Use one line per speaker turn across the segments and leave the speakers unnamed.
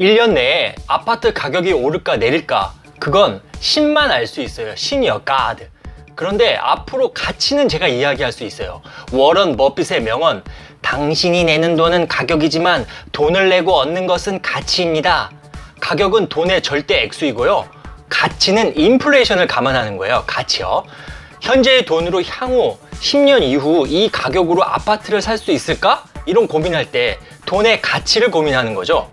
1년 내에 아파트 가격이 오를까 내릴까 그건 신만 알 수 있어요. 신이요 가드. 그런데 앞으로 가치는 제가 이야기할 수 있어요. 워런 버핏의 명언 당신이 내는 돈은 가격이지만 돈을 내고 얻는 것은 가치입니다. 가격은 돈의 절대 액수이고요. 가치는 인플레이션을 감안하는 거예요. 가치요. 현재의 돈으로 향후 10년 이후 이 가격으로 아파트를 살 수 있을까? 이런 고민할 때 돈의 가치를 고민하는 거죠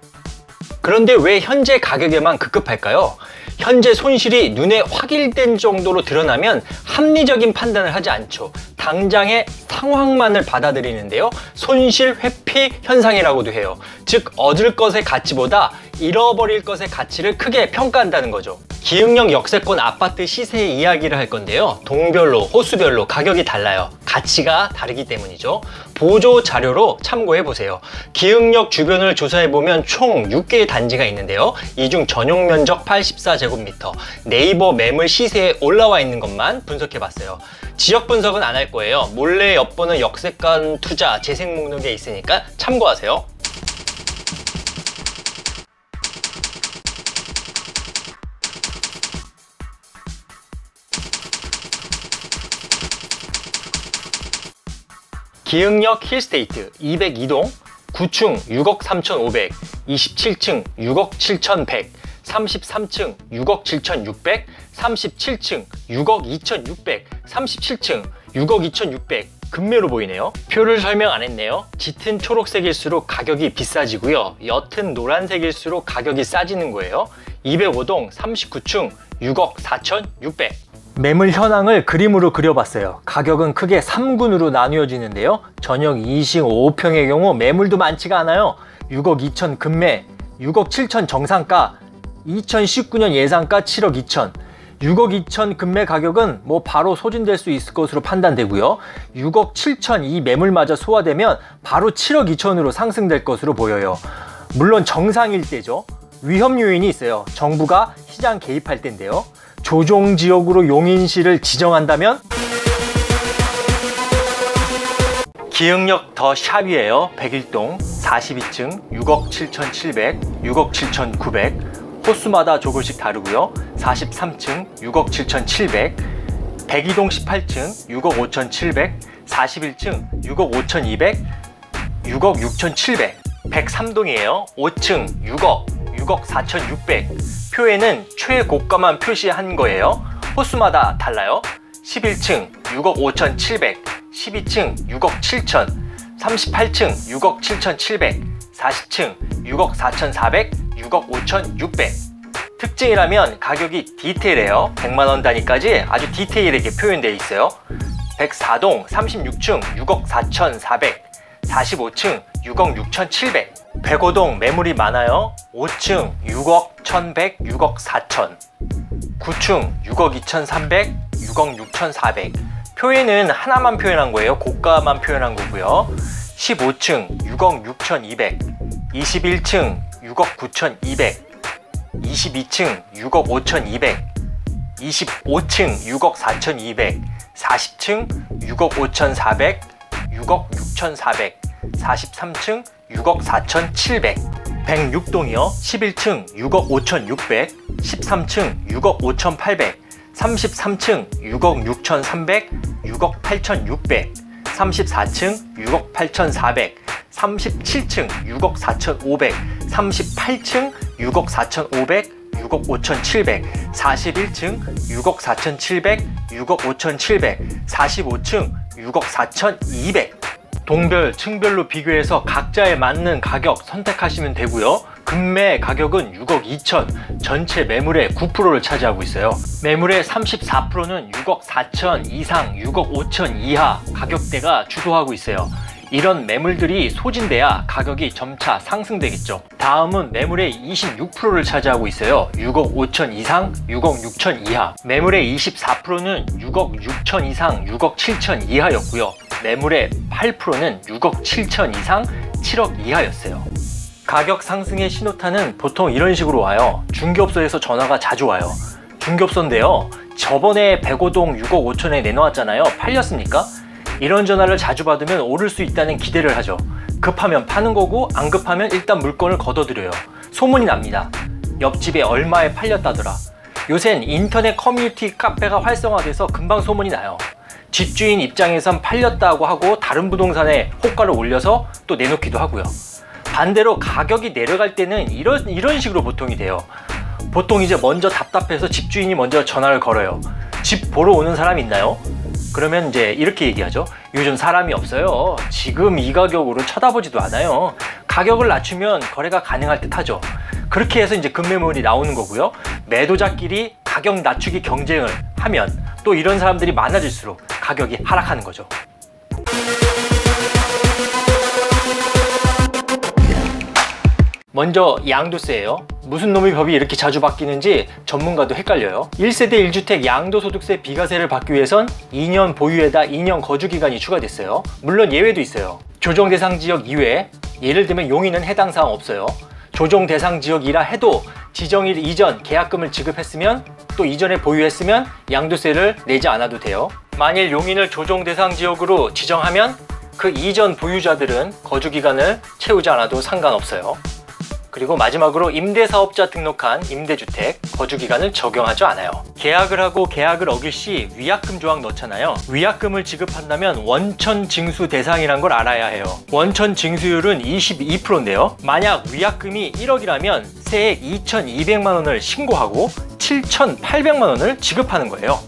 그런데 왜 현재 가격에만 급급할까요? 현재 손실이 눈에 확인된 정도로 드러나면 합리적인 판단을 하지 않죠. 당장의 상황만을 받아들이는데요. 손실 회피 현상이라고도 해요. 즉 얻을 것의 가치보다 잃어버릴 것의 가치를 크게 평가한다는 거죠. 기흥역 역세권 아파트 시세 이야기를 할 건데요. 동별로, 호수별로 가격이 달라요. 가치가 다르기 때문이죠. 보조 자료로 참고해 보세요. 기흥역 주변을 조사해 보면 총 6개의 단지가 있는데요. 이 중 전용 면적 84제곱미터, 네이버 매물 시세에 올라와 있는 것만 분석해 봤어요. 지역 분석은 안 할 거예요. 몰래 엿보는 역세권 투자 재생 목록에 있으니까 참고하세요. 기흥역 힐스테이트 202동 9층 6억 3,500, 27층 6억 7,100, 33층 6억 7,600, 37층 6억 2,600, 37층 6억 2,600 금매로 보이네요. 표를 설명 안 했네요. 짙은 초록색일수록 가격이 비싸지고요. 옅은 노란색일수록 가격이 싸지는 거예요. 205동 39층 6억 4,600 매물 현황을 그림으로 그려봤어요. 가격은 크게 3군으로 나뉘어지는데요. 전용 2층 5평의 경우 매물도 많지가 않아요. 6억 2천 금매, 6억 7천 정상가, 2019년 예상가 7억 2천, 6억 2천 금매 가격은 뭐 바로 소진될 수 있을 것으로 판단되고요. 6억 7천 이 매물마저 소화되면 바로 7억 2천으로 상승될 것으로 보여요. 물론 정상일 때죠. 위험 요인이 있어요. 정부가 시장 개입할 때인데요. 조종 지역으로 용인시를 지정한다면? 기흥역 더 샵이에요. 101동 42층 6억 7,700 6억 7,900 호수마다 조금씩 다르고요. 43층 6억 7,700 102동 18층 6억 5,700 41층 6억 5,200 6억 6,700 103동이에요. 5층 6억 6억 4,600 표에는 최고가만 표시한 거예요. 호수마다 달라요. 11층 6억 5,700, 12층 6억 7천, 38층 6억 7,700, 40층 6억 4,400, 6억 5,600. 특징이라면 가격이 디테일해요. 100만원 단위까지 아주 디테일하게 표현되어 있어요. 104동 36층 6억 4,400, 45층 6억 6,700 105동 매물이 많아요. 5층 6억 1,100 6억 4천. 9층 6억 2,300 6억 6,400 표에는 하나만 표현한 거예요. 고가만 표현한 거고요. 15층 6억 6,200 21층 6억 9,200 22층 6억 5,200 25층 6억 4,200 40층 6억 5,400 6억 6,400 43층 6억 4,700 106동이요 11층 6억 5,600 13층 6억 5,800 33층 6억 6,300 6억 8,600 34층 6억 8,400 37층 6억 4,500 38층 6억 4,500 6억 5,700 41층 6억 4,700 6억 5,700 45층 6억 4,200 동별, 층별로 비교해서 각자에 맞는 가격 선택하시면 되고요. 금매 가격은 6억 2천, 전체 매물의 9%를 차지하고 있어요. 매물의 34%는 6억 4천 이상, 6억 5천 이하 가격대가 주도하고 있어요. 이런 매물들이 소진돼야 가격이 점차 상승되겠죠. 다음은 매물의 26%를 차지하고 있어요. 6억 5천 이상, 6억 6천 이하. 매물의 24%는 6억 6천 이상, 6억 7천 이하였고요. 매물의 8%는 6억 7천 이상 7억 이하였어요. 가격 상승의 신호탄은 보통 이런 식으로 와요. 중개업소에서 전화가 자주 와요. 중개업소인데요. 저번에 105동 6억 5천에 내놓았잖아요. 팔렸습니까? 이런 전화를 자주 받으면 오를 수 있다는 기대를 하죠. 급하면 파는 거고 안 급하면 일단 물건을 걷어들여요. 소문이 납니다. 옆집에 얼마에 팔렸다더라. 요샌 인터넷 커뮤니티 카페가 활성화돼서 금방 소문이 나요. 집주인 입장에선 팔렸다고 하고 다른 부동산에 호가를 올려서 또 내놓기도 하고요. 반대로 가격이 내려갈 때는 이런, 이런 식으로 보통이 돼요. 보통 이제 먼저 답답해서 집주인이 먼저 전화를 걸어요. 집 보러 오는 사람 있나요? 그러면 이제 이렇게 얘기하죠. 요즘 사람이 없어요. 지금 이 가격으로 쳐다보지도 않아요. 가격을 낮추면 거래가 가능할 듯 하죠. 그렇게 해서 이제 급매물이 나오는 거고요. 매도자끼리 가격 낮추기 경쟁을 하면 또 이런 사람들이 많아질수록 가격이 하락하는 거죠. 먼저 양도세예요. 무슨 놈의 법이 이렇게 자주 바뀌는지 전문가도 헷갈려요. 1세대 1주택 양도소득세 비과세를 받기 위해선 2년 보유에다 2년 거주 기간이 추가됐어요. 물론 예외도 있어요. 조정 대상 지역 이외 예를 들면 용인은 해당 사항 없어요. 조정 대상 지역이라 해도 지정일 이전 계약금을 지급했으면 또 이전에 보유했으면 양도세를 내지 않아도 돼요. 만일 용인을 조정 대상 지역으로 지정하면 그 이전 보유자들은 거주 기간을 채우지 않아도 상관없어요. 그리고 마지막으로 임대사업자 등록한 임대주택 거주기간을 적용하지 않아요. 계약을 하고 계약을 어길 시 위약금 조항 넣잖아요. 위약금을 지급한다면 원천 징수 대상이란 걸 알아야 해요. 원천 징수율은 22%인데요. 만약 위약금이 1억이라면 세액 2,200만 원을 신고하고 7,800만 원을 지급하는 거예요.